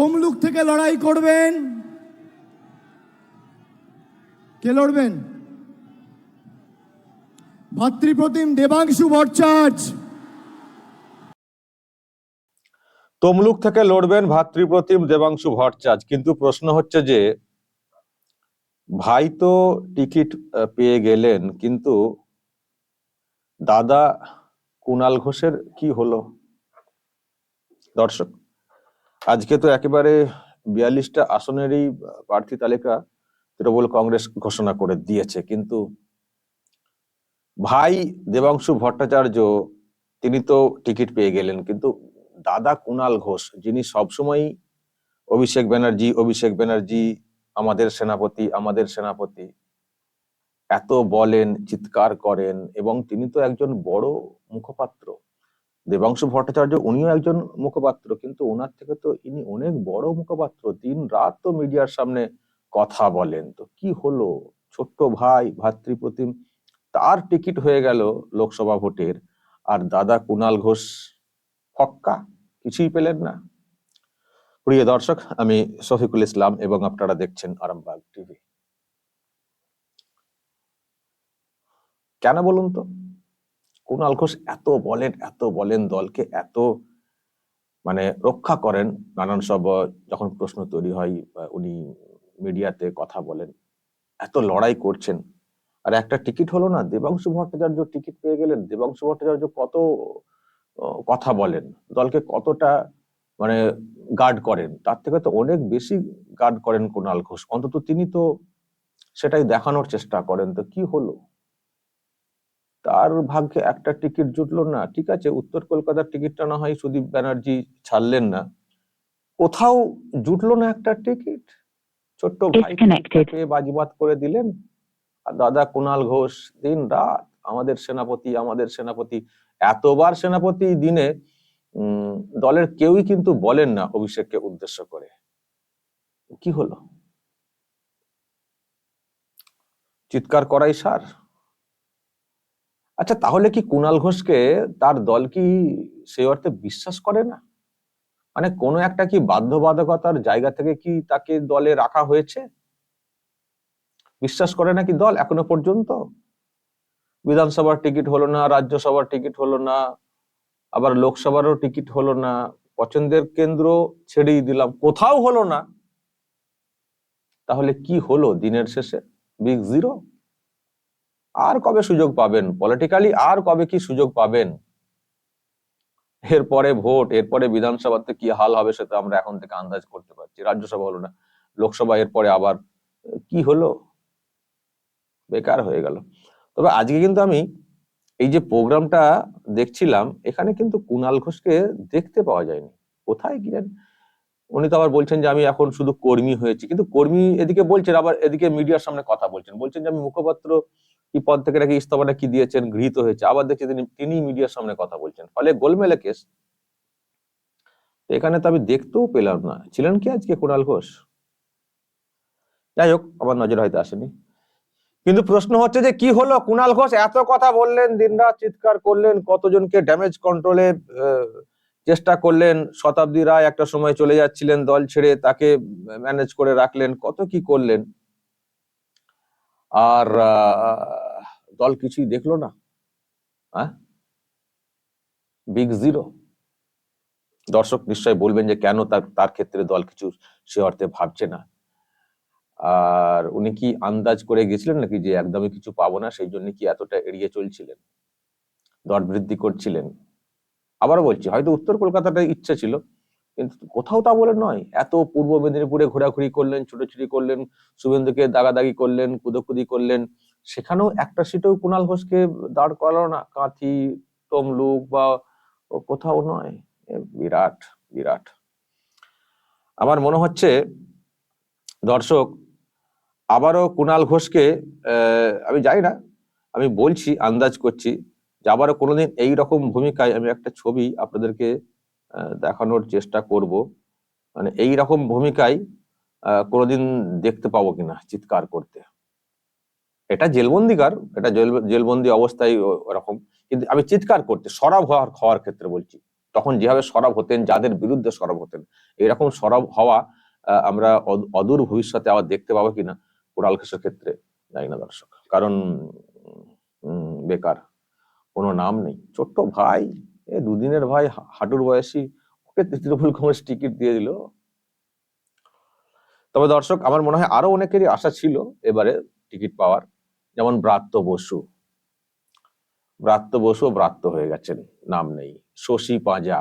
তমলুক থেকে লড়াই করবেন। কে লড়বেন? ভাতৃপ্রতিম দেবাংশু ভট্টাচার্য। তমলুক থেকে লড়বেন ভাতৃপ্রতিম দেবাংশু ভট্টাচার্য। কিন্তু প্রশ্ন হচ্ছে যে, ভাই তো টিকিট পেয়ে গেলেন, কিন্তু দাদা কুণাল ঘোষের কি হলো? দর্শক আজকে তো একেবারে বিয়াল্লিশটা আসনেরই প্রার্থী তালিকা তৃণমূল কংগ্রেস ঘোষণা করে দিয়েছে। কিন্তু ভাই দেবাংশু ভট্টাচার্য, তিনি তো টিকিট পেয়ে গেলেন। কিন্তু দাদা কুণাল ঘোষ, যিনি সবসময় অভিষেক ব্যানার্জি অভিষেক ব্যানার্জি, আমাদের সেনাপতি আমাদের সেনাপতি, এত বলেন, চিৎকার করেন, এবং তিনি তো একজন বড় মুখপাত্র। দেবাংশু ভট্টাচার্য উনিও একজন মুখপাত্র, কিন্তু ওনার থেকে তো ইনি অনেক বড় মুখপাত্র। দিন রাত তো মিডিয়ার সামনে কথা বলেন। তো কি হলো? ছোট্ট ভাই, ভাতৃপ্রতিম, তার টিকিট হয়ে গেল লোকসভা ভোটের। আর দাদা কুণাল ঘোষ ফক্কা কিছুই পেলেন না। প্রিয় দর্শক, আমি শফিকুল ইসলাম এবং আপনারা দেখছেন আরামবাগ টিভি। কেন বলুন তো? কুণাল ঘোষ এত বলেন এত বলেন দলকে, এত মানে রক্ষা করেন। নানান সব যখন প্রশ্ন তৈরি হয় উনি মিডিয়াতে কথা বলেন। এত লড়াই করছেন। আর একটা টিকিট হলো না, দেবাংশু ভট্টাচার্য টিকিট পেয়ে গেলেন। দেবাংশু ভট্টাচার্য কত কথা বলেন। দলকে কতটা মানে গার্ড করেন। তার থেকে তো অনেক বেশি গার্ড করেন কুণাল ঘোষ অন্তত তিনি তো সেটাই দেখানোর চেষ্টা করেন। তো কি হলো? তার ভাগ্যে একটা টিকিট জুটলো না ঠিক আছে? উত্তর কলকাতার টিকিটটা না হয় সুদীপ ব্যানার্জি ছাড়লেন না। কোথাও জুটলো না একটা টিকিট? ছোট্ট ভাই বাজিবাদ করে দিলেন? আর দাদা কুণাল ঘোষ দিন রাত আমাদের সেনাপতি আমাদের সেনাপতি এতবার সেনাপতি দিনে উম, দলের কেউই কিন্তু বলেন না অভিষেককে উদ্দেশ্য করে। কি হলো? চিৎকার করাই সার। আচ্ছা তাহলে কি কুণাল ঘোষকে তার দল কি সেই অর্থে বিশ্বাস করে না? মানে কোনো একটা কি বাধ্যবাধকতার জায়গা থেকে কি তাকে দলে রাখা হয়েছে? বিশ্বাস করে নাকি দল এখনও পর্যন্ত? বিধানসভার টিকিট হলো না, রাজ্যসভার টিকিট হলো না, আবার লোকসভারও টিকিট হলো না, পছন্দের কেন্দ্র ছেড়েই দিলাম, কোথাও হলো না। তাহলে কি হলো দিনের শেষে? Big zero? আর কবে সুযোগ পাবেন? পলিটিক্যালি আর কবে কি সুযোগ পাবেন? এরপরে ভোট, এরপরে বিধানসভাতে কি হাল হবে সেটা আমরা এখন থেকে আন্দাজ করতে পারছি। রাজ্যসভা হলো না। লোকসভা এরপরে আবার কি হলো? বেকার হয়ে গেল। তবে আজকে কিন্তু আমি এই যে প্রোগ্রামটা দেখছিলাম, এখানে কিন্তু কুনাল ঘোষকে দেখতে পাওয়া যায়নি। কোথায় কি জানি উনি তো আবার বলছেন যে আমি এখন শুধু কর্মী হয়েছি। কিন্তু কর্মী এদিকে বলছেন, আবার এদিকে মিডিয়ার সামনে কথা বলছেন। বলছেন যে আমি মুখপাত্র কি পদ থেকে নাকি ইস্তফাটা কি দিয়েছেন, গৃহীত হয়েছে। আবার দেখছি তিনি তিনি মিডিয়ার সামনে কথা বলছেন। ফলে গোলমেলে কেস। এখানে তো আমি দেখতেও পেলাম না। ছিলেন কি আজকে কুণাল ঘোষ? যাই হোক, আমার নজর হয়তো আসেনি। কিন্তু প্রশ্ন হচ্ছে যে কি হলো? কুণাল ঘোষ এত কথা বললেন, দিনরাত চিৎকার করলেন, কতজনকে ড্যামেজ কন্ট্রোলে চেষ্টা করলেন, শতাব্দী রায় একটা সময় চলে যাচ্ছিলেন দল ছেড়ে, তাকে ম্যানেজ করে রাখলেন, কত কি করলেন? আর দল কিছুই দেখল না। হ্যাঁ বিগ জিরো দর্শক নিশ্চয় বলবেন যে কেন তার তার ক্ষেত্রে দল কিছু সে অর্থে ভাবছে না। আর উনি কি আন্দাজ করে গেছিলেন নাকি যে একদমই কিছু পাবো না, সেই জন্য কি এতটা এড়িয়ে চলছিলেন? দর বৃদ্ধি করছিলেন। আবারও বলছি, হয়তো উত্তর কলকাতাটা ইচ্ছা ছিল। কিন্তু কোথাও তা বলে নয়। এত পূর্ব মেদিনীপুরে ঘোরাঘুরি করলেন, ছুটোছুটি করলেন, শুভেন্দুকে দাগাদাগি করলেন, কুদোকুদি করলেন। সেখানেও একটা সিটেও কুণাল ঘোষকে দাঁড় করালো না। কাঁথি, তমলুক বা কোথাও নয়। বিরাট বিরাট। আমার মনে হচ্ছে, দর্শক, আবারও কুণাল ঘোষকে আমি জানি না, আমি বলছি, আন্দাজ করছি যে আবারও কোনোদিন এই রকম ভূমিকায় আমি একটা ছবি আপনাদেরকে দেখানোর চেষ্টা করব। মানে এই রকম ভূমিকায় কোনোদিন দেখতে পাবো কিনা চিৎকার করতে। এটা জেলবন্দিকার, এটা জেল, জেলবন্দি অবস্থায় ওরকম। কিন্তু আমি চিৎকার করতে, সরব হওয়ার হওয়ার ক্ষেত্রে বলছি। তখন যেভাবে সরব হতেন, যাদের বিরুদ্ধে সরব হতেন, এরকম সরব হওয়া আমরা অদ- অদূর ভবিষ্যতে আবার দেখতে পাবো কিনা কুড়াল ঘোষের ক্ষেত্রে, জানি না দর্শক। কারণ বেকার, কোনো নাম নেই। ছোট্ট ভাই এ দুদিনের ভাই হাঁটুর বয়সী, ওকে তৃণমূল কংগ্রেস টিকিট দিয়ে দিল। তবে দর্শক, আমার মনে হয় আরও অনেকেরই আশা ছিল এবারে টিকিট পাওয়ার, যেমন ব্রাত্য বসু। ব্রাত্য বসু ব্রাত্য হয়ে গেছেন, নাম নেই। শশী পাঁজা,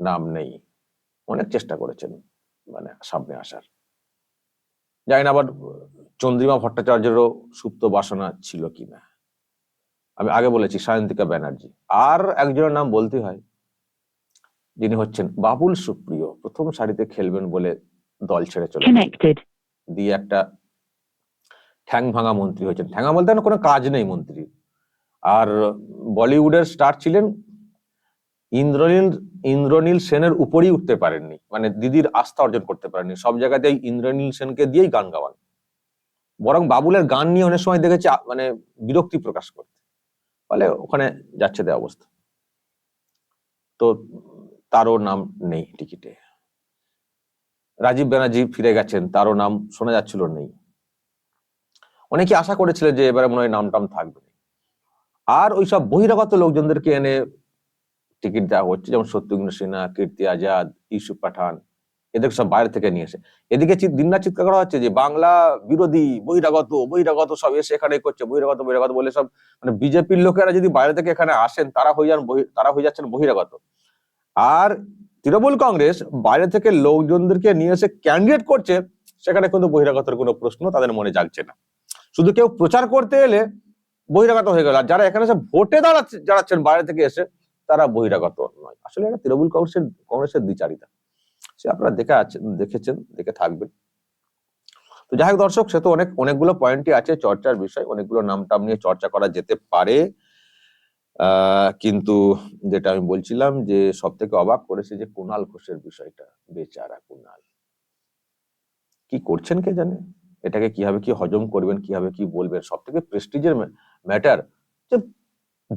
নাম নেই। অনেক চেষ্টা করেছেন মানে সামনে আসার। জানি না, আবার চন্দ্রিমা ভট্টাচার্যেরও সুপ্ত বাসনা ছিল কিনা। আমি আগে বলেছি সায়ন্তিকা ব্যানার্জি। আর একজনের নাম বলতে হয় যিনি হচ্ছেন বাবুল সুপ্রিয়। প্রথম সারিতে খেলবেন বলে দল ছেড়ে চলে দিয়ে একটা ঠ্যাং ভাঙা মন্ত্রী হয়েছেন। ঠ্যাঙা বলতে কোনো কাজ নেই মন্ত্রী। আর বলিউডের স্টার ছিলেন ইন্দ্রনীল ইন্দ্রনীল সেনের উপরেই উঠতে পারেননি। মানে দিদির আস্থা অর্জন করতে পারেননি। সব জায়গাতেই ইন্দ্রনীল সেনকে দিয়েই গান গাওয়ান। বরং বাবুলের গান নিয়ে অনেক সময় দেখেছি মানে বিরক্তি প্রকাশ করতে ফলে ওখানে যাচ্ছে দেওয়া অবস্থা। তো তারও নাম নেই টিকিটে। রাজীব ব্যানার্জি ফিরে গেছেন, তারও নাম শোনা যাচ্ছিল নেই। অনেকে আশা করেছিলেন যে এবারে মনে হয় নাম টাম থাকবে। আর ওইসব বহিরাগত লোকজনদেরকে এনে টিকিট দেওয়া হচ্ছে, যেমন সত্যগ্ন সিনহা, কীর্তি আজাদ ইউসুফ পাঠান এদের সব বাইরে থেকে নিয়ে এসে। এদিকে দিনরাত চিৎকার করা হচ্ছে যে, বাংলা বিরোধী, বহিরাগত বহিরাগত সব এসে এখানে করছে, বহিরাগত বহিরাগত বলে সব মানে বিজেপির লোকেরা যদি বাইরে থেকে এখানে আসেন, তারা হয়ে যান তারা হয়ে যাচ্ছেন বহিরাগত। আর তৃণমূল কংগ্রেস বাইরে থেকে লোকজনদেরকে নিয়ে এসে ক্যান্ডিডেট করছে, সেখানে কিন্তু বহিরাগতের কোনো প্রশ্ন তাদের মনে জাগছে না। শুধু কেউ প্রচার করতে এলে বহিরাগত হয়ে গেল, আর যারা এখানে এসে ভোটে দাঁড়াচ্ছে দাঁড়াচ্ছেন বাইরে থেকে এসে, তারা বহিরাগত নয়। আসলে এটা তৃণমূল কংগ্রেসের কংগ্রেসের দ্বিচারিতা। সে আপনারা দেখে আছেন দেখেছেন, দেখে থাকবেন। তো যাই হোক দর্শক, সে তো অনেক, অনেকগুলো পয়েন্টই আছে, চর্চার বিষয়, অনেকগুলো নাম টাম নিয়ে চর্চা করা যেতে পারে। কিন্তু যেটা আমি বলছিলাম যে সব থেকে অবাক করেছে যে কুণাল ঘোষের বিষয়টা। বেচারা কুণাল কি করছেন কে জানে? এটাকে কীভাবে কি হজম করবেন, কীভাবে কি বলবেন? সব থেকে প্রেস্টিজের ম্যাটার যে,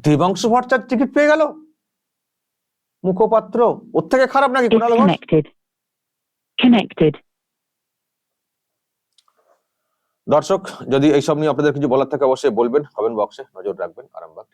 দেবাংশু ভট্টাচার্য টিকিট পেয়ে গেল? মুখপাত্র, ওর থেকে খারাপ নাকি কুণাল ঘোষ. Connected. দর্শক, যদি এইসব নিয়ে আপনাদের কিছু বলার থাকে, অবশ্যই বলবেন, কমেন্ট বক্সে নজর রাখবেন, আরামবাগ